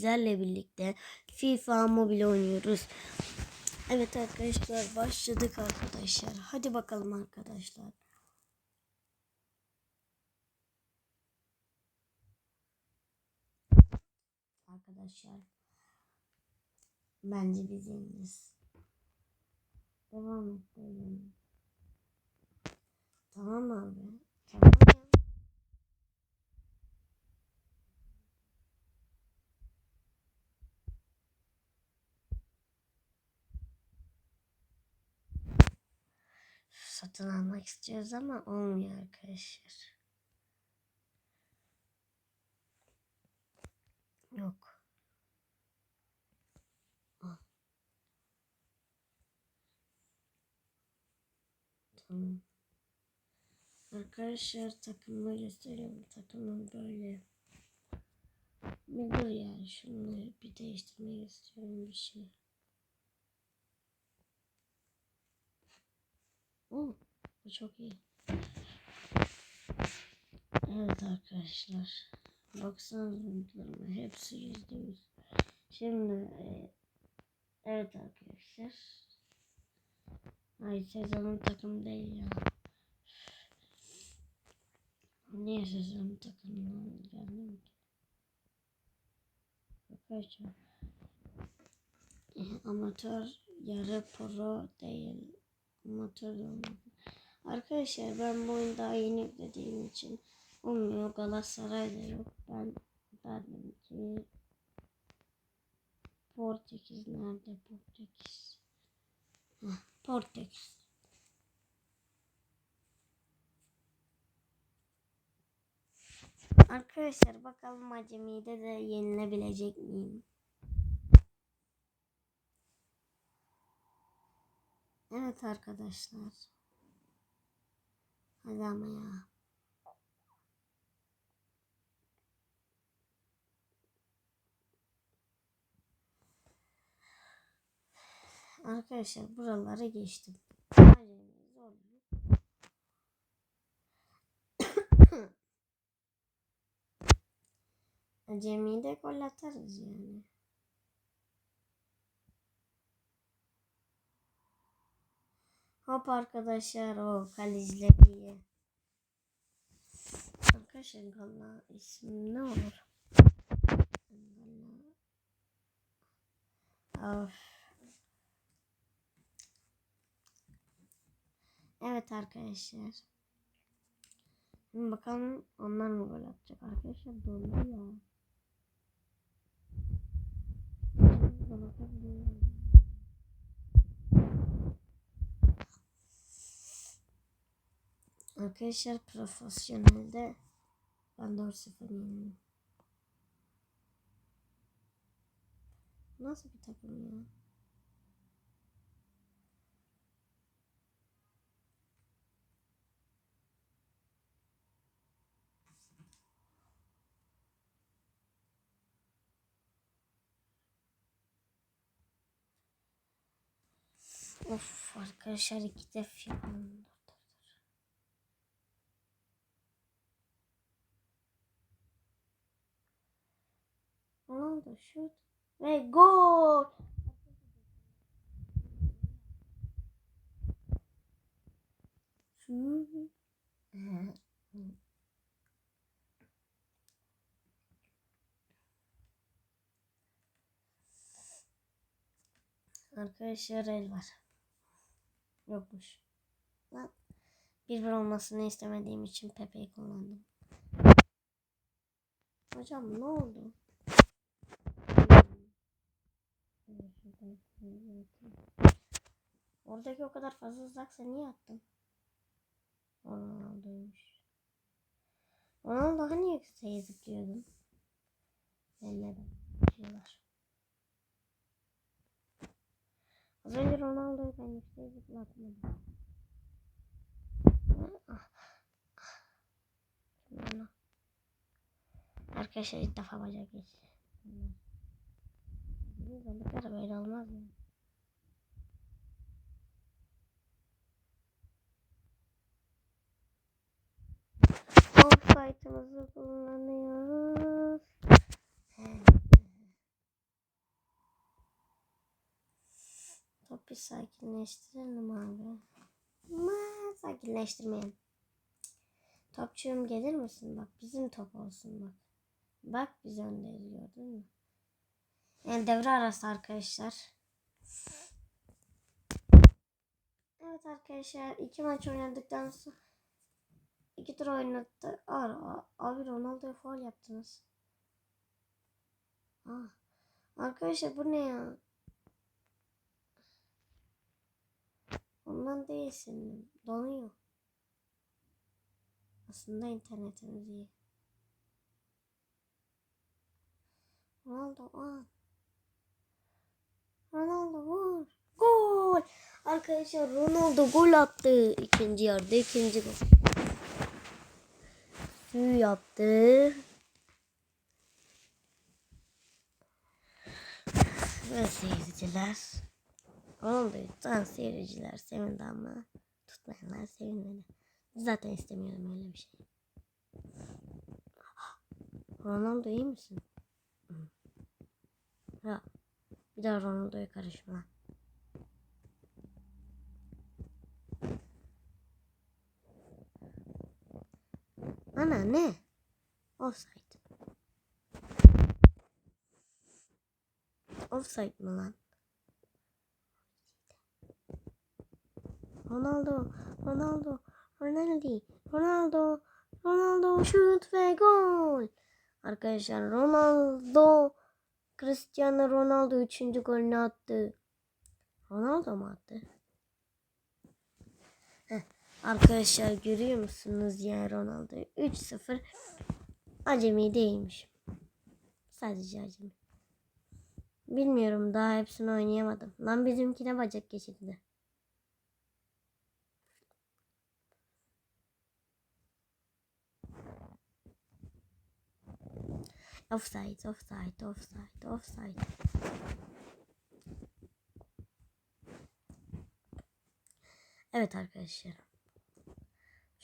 Sizlerle birlikte FIFA Mobile oynuyoruz. Evet arkadaşlar başladık arkadaşlar. Hadi bakalım arkadaşlar. Arkadaşlar bence biz yeniriz. Devam böyle. Tamam abi. Tamam satın almak istiyoruz ama olmuyor arkadaşlar. Yok. Al. Tamam. Arkadaşlar takımı gösteriyorum. Takımım böyle. Bir dur ya şunları bir değiştirmek istiyorum bir şey. Oo, bu çok iyi. Evet arkadaşlar. Baksanıza videolarıma hepsi yüzde yüz. Şimdi e, evet arkadaşlar. Ay sezonun takım değil ya. Niye sezonun takımına geldim ki? Arkadaşlar. Amatör yarı pro değil de olmadı. Arkadaşlar ben bu oyunu daha yeni yüklediğim için olmuyor. Galatasaray'da yok. Ben derdim ki Portekiz nerede Portekiz? Portekiz. Arkadaşlar bakalım acemide de yenilebilecek miyim? Evet arkadaşlar. Hadi ama ya. Arkadaşlar buraları geçtim. Acemi de gol atarız yani. Hop arkadaşlar o kaleciler iyi. Arkadaşlar galla ismi ne olur? Of. Evet arkadaşlar. Şimdi bakalım onlar mı gol atacak arkadaşlar dondu ya. Gol Arkadaşlar profesyonelde ben 4-0 yenildim. Nasıl bir takım ya? Of arkadaşlar iki def yapalım. Ronaldo şut ve. Arkadaşlar el var. Yokmuş. Lan. Bir bir olmasını istemediğim için Pepe'yi kullandım. Hocam ne oldu? Oradaki o kadar fazla uzaksa niye attın? Ronaldo'ymuş. Ronaldo hani yükseğe zıplıyordun? Neden? Şey var. Az önce Ronaldo'yu ben yükseğe zıplatmadım. Ah. Ah. Arkadaşlar ilk defa bacak geçti. Balıklar kartımızı kullanıyoruz. Topu sakinleştirelim abi. Ma sakinleştirmeyin. Topçuğum gelir misin? Bak bizim top olsun bak. Bak biz öndeyiz gördün mü? Yani devre arası arkadaşlar. Evet arkadaşlar iki maç oynadıktan sonra iki tur oynadı. Aa, abi Ronaldo'ya faul yaptınız. Aa, arkadaşlar bu ne ya? Ondan değilsin. Donuyor. Aslında internetimiz iyi. Ronaldo aa. Ronaldo vur. Gol. Arkadaşlar Ronaldo gol attı. İkinci yarıda ikinci gol. Su yaptı. Ve seyirciler. Ronaldo'dan seyirciler sevindi ama tutmayanlar sevinmedi. Zaten istemiyordum öyle bir şey. Ronaldo iyi misin? Hı. Ya bir daha Ronaldo'ya karışma. Ana ne? Offside. Offside mı lan? Ronaldo, Ronaldo, Ronaldo, Ronaldo, Ronaldo şut ve gol. Arkadaşlar Ronaldo, Cristiano Ronaldo 3. golünü attı. Ronaldo mu attı? Arkadaşlar görüyor musunuz ya Ronaldo 3-0 acemi değilmiş. Sadece acemi. Bilmiyorum daha hepsini oynayamadım. Lan bizimkine bacak geçirdi. Offside, offside, offside, offside. Evet arkadaşlar.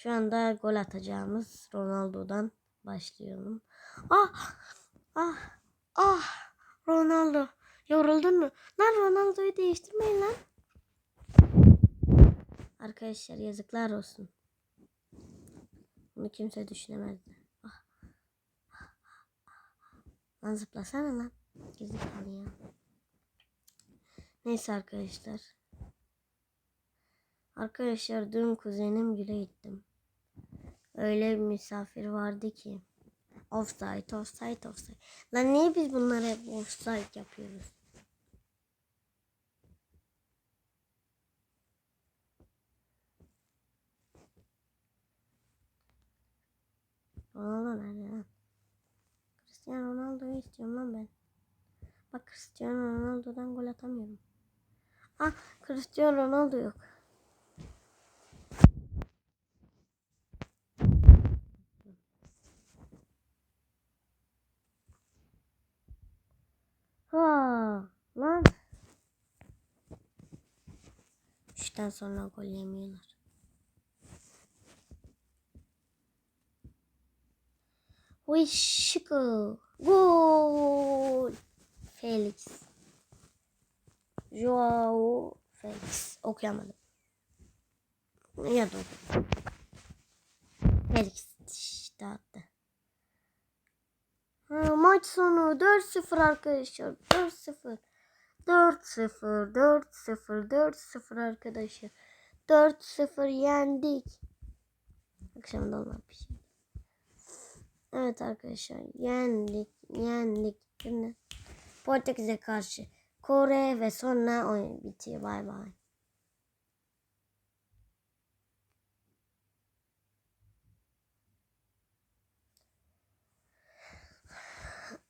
Şu anda gol atacağımız Ronaldo'dan başlayalım. Ah! Ah! Ah! Ronaldo. Yoruldun mu? Lan Ronaldo'yu değiştirmeyin lan. Arkadaşlar yazıklar olsun. Bunu kimse düşünemezdi. Ah. Lan zıplasana lan. Gerizekalı ya. Neyse arkadaşlar. Arkadaşlar dün kuzenim güle gittim. Öyle bir misafir vardı ki. Offside, offside, offside. Lan niye biz bunları hep offside yapıyoruz? Ronaldo nerede lan? Cristiano Ronaldo'yu istiyorum lan ben. Bak Cristiano Ronaldo'dan gol atamıyorum. Ah Cristiano Ronaldo yok. Ha lan. Üçten sonra gol yemiyorlar. Wishiko. Gol. Felix. Joao Felix. Okuyamadım. Ya da. Felix attı. Ha, maç sonu 4-0 arkadaşlar. 4-0. 4-0, 4-0, 4-0 arkadaşlar. 4-0 yendik. Akşam dolma bir şey. Evet arkadaşlar yendik, yendik. Portekiz'e karşı Kore ve sonra oyun bitiyor. Bay bay.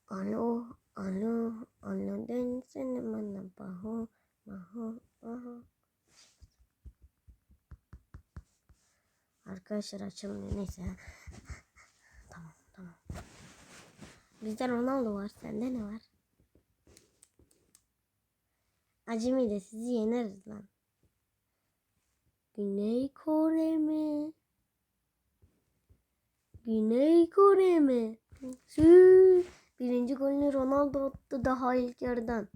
Alo, alo, alo dan sana mana bahu, bahu, bahu. Arkadaşlar açılmıyor neyse. tamam tamam. Bizde Ronaldo var. Sende ne var? Acemi de sizi yeneriz lan. Güney Kore mi? Güney Kore mi? Sü. Birinci golünü Ronaldo attı daha ilk yarıdan.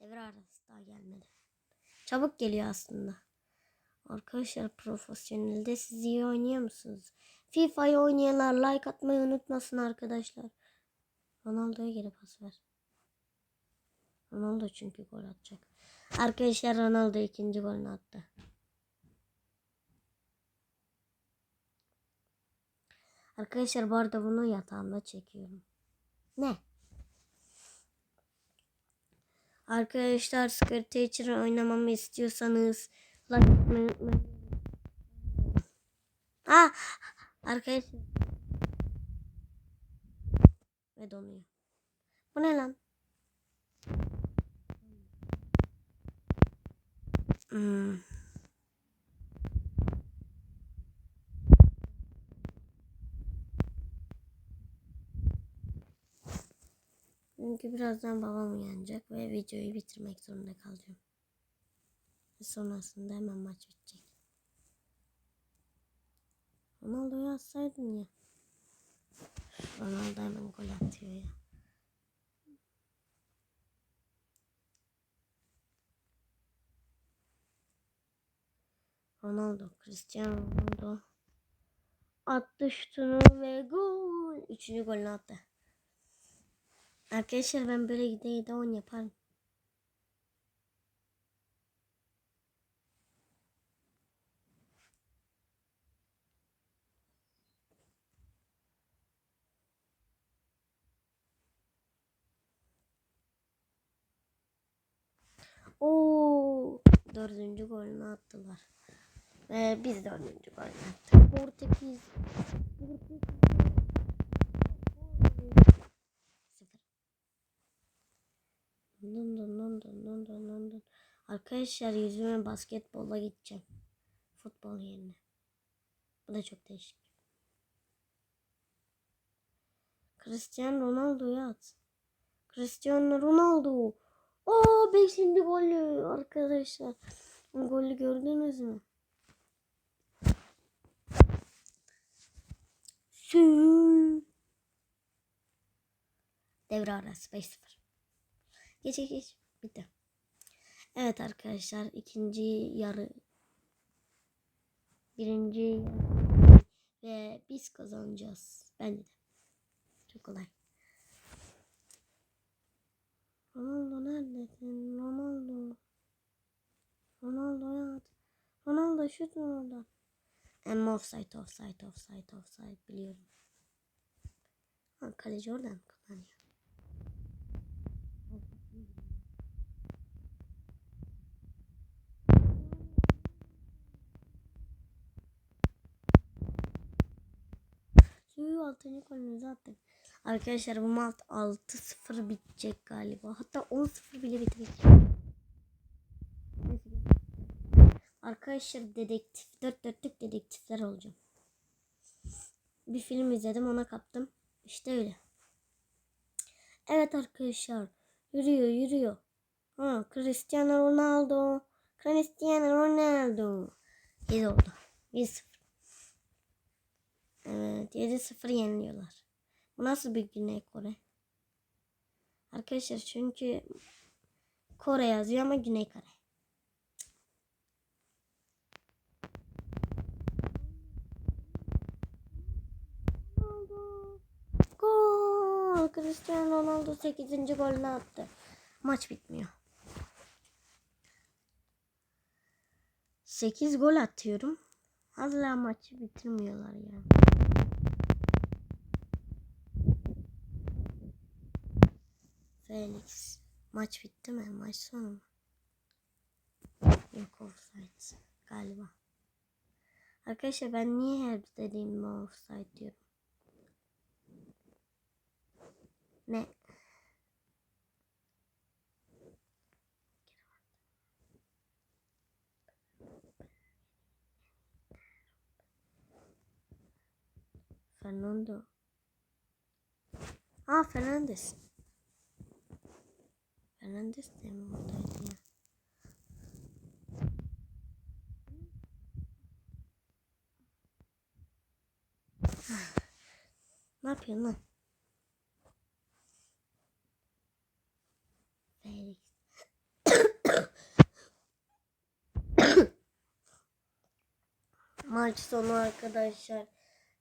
Devre arası daha gelmedi. Çabuk geliyor aslında. Arkadaşlar profesyonelde siz iyi oynuyor musunuz? FIFA'yı oynayanlar like atmayı unutmasın arkadaşlar. Ronaldo'ya geri pas ver. Ronaldo çünkü gol atacak. Arkadaşlar Ronaldo ikinci golünü attı. Arkadaşlar bu arada bunu yatağımda çekiyorum. Ne? Arkadaşlar Scare Teacher oynamamı istiyorsanız like. Ah! Arkadaşlar. Ve donuyor. Bu ne lan? Hmm. Çünkü birazdan babam uyanacak ve videoyu bitirmek zorunda kalacağım. Ve sonrasında hemen maç bitecek. Ronaldo'yu atsaydın ya. Ronaldo hemen gol atıyor ya. Ronaldo, Cristiano Ronaldo attı şutunu ve gol. Üçüncü golünü attı. Arkadaşlar ben böyle gide gide 10 yaparım. Oo, dördüncü golünü attılar. Ve biz dördüncü golünü attık. Portekiz. Portekiz. Arkadaşlar yüzüme basketbola gideceğim. Futbol yerine. Bu da çok değişik. Cristiano Ronaldo'yu at. Cristiano Ronaldo. Oo 5. golü arkadaşlar. Golü gördünüz mü? Sü. Devre arası 5-0. Geç geç geç. Bitti. Evet arkadaşlar ikinci yarı birinci yarı ve biz kazanacağız. Bence de. Çok kolay. Ronaldo neredesin? Ronaldo. Ronaldo at. Ronaldo şut orada? Ama offside, offside, offside, offside biliyorum. Ha, kaleci oradan kullanıyor. Suyu altıncı golümüzü attık. Arkadaşlar bu maç 6-0 bitecek galiba. Hatta 10-0 bile bitecek. Arkadaşlar dedektif, dört dörtlük dedektifler olacağım. Bir film izledim ona kaptım. İşte öyle. Evet arkadaşlar. Yürüyor yürüyor. Ha, Cristiano Ronaldo. Cristiano Ronaldo. 7 oldu. 1-0. Evet 7-0 yeniliyorlar. Bu nasıl bir Güney Kore? Arkadaşlar çünkü Kore yazıyor ama Güney Kore. Gol! Cristiano Ronaldo 8. golünü attı. Maç bitmiyor. 8 gol atıyorum. Hala maçı bitirmiyorlar ya. Felix. Maç bitti mi? Maç sonu mu? Yok offside galiba. Arkadaşlar ben niye her dediğimde offside diyorum? Ne? Fernando. Aa Fernandes. Fernandes de mi ah. ne yapıyorsun lan? Felix. Maç sonu arkadaşlar.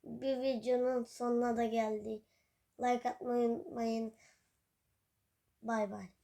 Bir videonun sonuna da geldik. Like atmayı unutmayın. Bay bay.